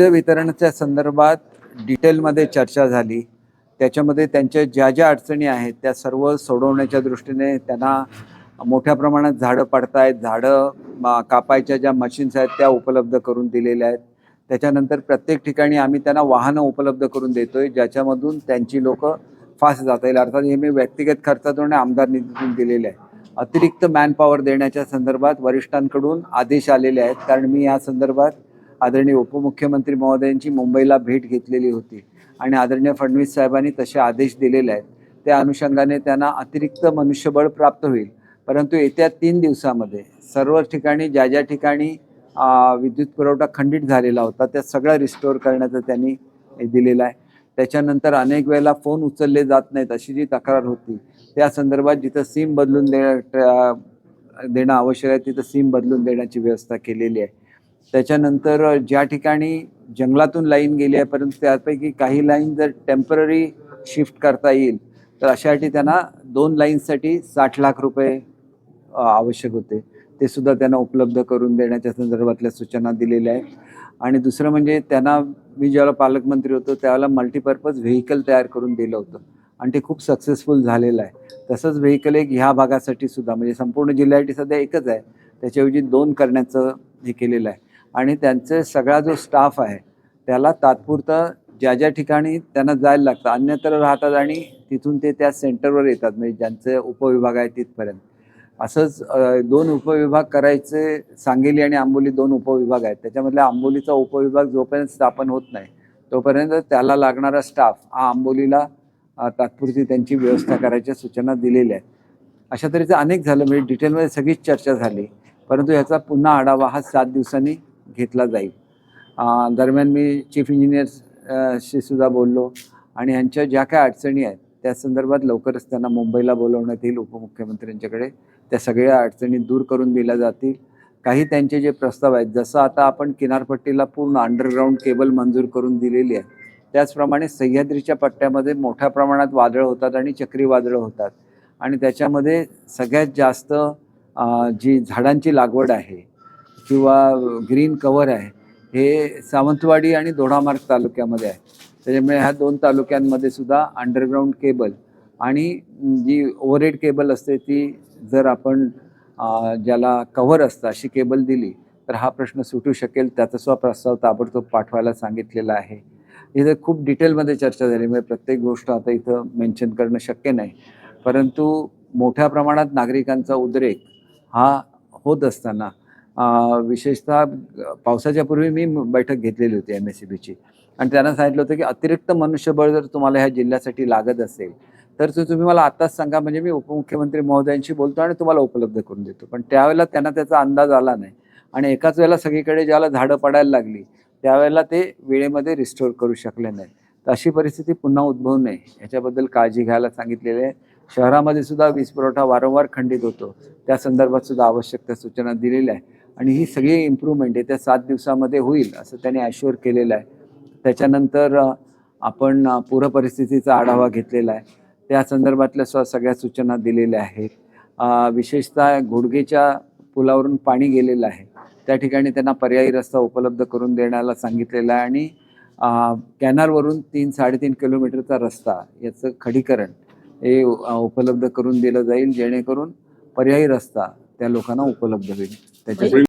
वितरणाच्या संदर्भात डिटेलमध्ये चर्चा झाली. त्याच्यामध्ये त्यांच्या ज्या ज्या अडचणी आहेत त्या सर्व सोडवण्याच्या दृष्टीने त्यांना मोठ्या प्रमाणात झाडं पडतायत. झाडं कापायच्या ज्या मशीन्स आहेत त्या उपलब्ध करून दिलेल्या आहेत. त्याच्यानंतर प्रत्येक ठिकाणी आम्ही त्यांना वाहनं उपलब्ध करून देतोय ज्याच्यामधून त्यांची लोक फास्ट जाता येईल अर्थात हे मी व्यक्तिगत खर्चातून आणि आमदार निधीतून दिलेले आहे. अतिरिक्त मॅनपॉवर देण्याच्या संदर्भात वरिष्ठांकडून आदेश आलेले आहेत. कारण मी या संदर्भात आदरणीय उपमुख्यमंत्री महोदयांची मुंबईला भेट घेतलेली होती. आणि आदरणीय फडणवीस साहेबांनी तसे आदेश दिलेले आहेत. त्या अनुषंगाने त्यांना अतिरिक्त मनुष्यबळ प्राप्त होईल. परंतु येत्या तीन दिवसामध्ये सर्व ठिकाणी ज्या ज्या ठिकाणी विद्युत पुरवठा खंडित झालेला होता त्या सगळ्या रिस्टोअर करण्याचं त्यांनी दिलेलं आहे. त्याच्यानंतर अनेक वेळेला फोन उचलले जात नाहीत अशी जी तक्रार होती त्या संदर्भात जिथं सिम बदलून दे देणं आवश्यक आहे तिथं सिम बदलून देण्याची व्यवस्था केलेली आहे. त्याच्यानंतर ज्या ठिकाणी जंगलातून लाईन गेली आहे परंतु त्यापैकी काही लाईन जर टेंपररी शिफ्ट करता येईल तर अशासाठी त्यांना दोन लाईन्ससाठी साठ लाख रुपये आवश्यक होते. ते सुद्धा त्यांना उपलब्ध करून देण्याच्या संदर्भातल्या सूचना दिलेल्या आहेत. आणि दुसरं म्हणजे त्यांना मी ज्यावेळेला पालकमंत्री होतो त्यावेळेला मल्टीपर्पज व्हेकल तयार करून दिलं होतं. आणि ते खूप सक्सेसफुल झालेलं आहे. तसंच व्हेकल एक ह्या भागासाठी सुद्धा म्हणजे संपूर्ण जिल्ह्यासाठी सध्या एकच आहे. त्याच्याऐवजी दोन करण्याचं हे केलेलं आहे. आणि त्यांचे सगळा जो स्टाफ आहे त्याला तात्पुरतं ज्या ज्या ठिकाणी त्यांना जायला लागतं अन्यत्र राहतात आणि तिथून ते त्या सेंटरवर येतात म्हणजे ज्यांचे उपविभाग आहे तिथपर्यंत. असंच दोन उपविभाग करायचे सांगेली आणि आंबोली दोन उपविभाग आहेत. त्याच्यामधल्या आंबोलीचा उपविभाग जोपर्यंत स्थापन होत नाही तोपर्यंत त्याला लागणारा स्टाफ हा आंबोलीला तात्पुरती त्यांची व्यवस्था करायच्या सूचना दिलेल्या आहेत. अशा तऱ्हेचं अनेक झालं म्हणजे डिटेलमध्ये सगळीच चर्चा झाली. परंतु ह्याचा पुन्हा आढावा हा सात दिवसांनी घेतला जाईल. दरम्यान मी चीफ इंजिनियर्सशी सुद्धा बोललो आणि ह्यांच्या ज्या काय अडचणी आहेत त्या संदर्भात लवकरच त्यांना मुंबईला बोलवण्यात येईल उपमुख्यमंत्र्यांच्याकडे. त्या सगळ्या अडचणी दूर करून दिल्या जातील. काही त्यांचे जे प्रस्ताव आहेत जसं आता आपण किनारपट्टीला पूर्ण अंडरग्राऊंड केबल मंजूर करून दिलेली आहे त्याचप्रमाणे सह्याद्रीच्या पट्ट्यामध्ये मोठ्या प्रमाणात वादळं होतात आणि चक्रीवादळं होतात. आणि त्याच्यामध्ये सगळ्यात जास्त जी झाडांची लागवड आहे किंवा ग्रीन कवर आहे हे सावंतवाडी आणि दोडामार्ग तालुक्यामध्ये आहे. त्याच्यामुळे ह्या दोन तालुक्यांमध्ये सुद्धा अंडरग्राऊंड केबल आणि जी ओव्हरहेड केबल असते ती जर आपण ज्याला कव्हर असतं अशी केबल दिली तर हा प्रश्न सुटू शकेल. त्याचा सुद्धा प्रस्ताव ताबडतोब पाठवायला सांगितलेला आहे. इथं खूप डिटेलमध्ये चर्चा झाली म्हणजे प्रत्येक गोष्ट आता इथं मेन्शन करणं शक्य नाही. परंतु मोठ्या प्रमाणात नागरिकांचा उद्रेक हा होत असताना विशेषतः पावसाच्या पूर्वी मी बैठक घेतलेली होती एम एस सी बीची आणि त्यांना सांगितलं होतं की अतिरिक्त मनुष्यबळ जर तुम्हाला ह्या जिल्ह्यासाठी लागत असेल तर ते तुम्ही मला आत्ताच सांगा म्हणजे मी उपमुख्यमंत्री महोदयांशी बोलतो आणि तुम्हाला उपलब्ध करून देतो. पण त्यावेळेला त्यांना त्याचा अंदाज आला नाही. आणि एकाच वेळेला सगळीकडे ज्याला झाडं पडायला लागली त्यावेळेला ते वेळेमध्ये रिस्टोर करू शकले नाही तर अशी परिस्थिती पुन्हा उद्भवू नये याच्याबद्दल काळजी घ्यायला सांगितलेली आहे. शहरामध्ये सुद्धा वीज पुरवठा वारंवार खंडित होतो. त्या संदर्भात सुद्धा आवश्यक त्या सूचना दिलेल्या आहे आणि ही सगळी इम्प्रूव्हमेंट येत्या सात दिवसामध्ये होईल असं त्यांनी ॲश्युअर केलेलं आहे. त्याच्यानंतर आपण पूरपरिस्थितीचा आढावा घेतलेला आहे. त्या संदर्भातल्या स्व सगळ्या सूचना दिलेल्या आहेत. विशेषतः घोडगेच्या पुलावरून पाणी गेलेलं आहे. त्या ठिकाणी त्यांना पर्यायी रस्ता उपलब्ध करून देण्याला सांगितलेला आहे आणि अ, कॅनालवरून तीन साडेतीन किलोमीटरचा रस्ता याचं खडीकरण हे उपलब्ध करून दिलं जाईल जेणेकरून पर्यायी रस्ता त्या लोकांना उपलब्ध होईल. त्याच्या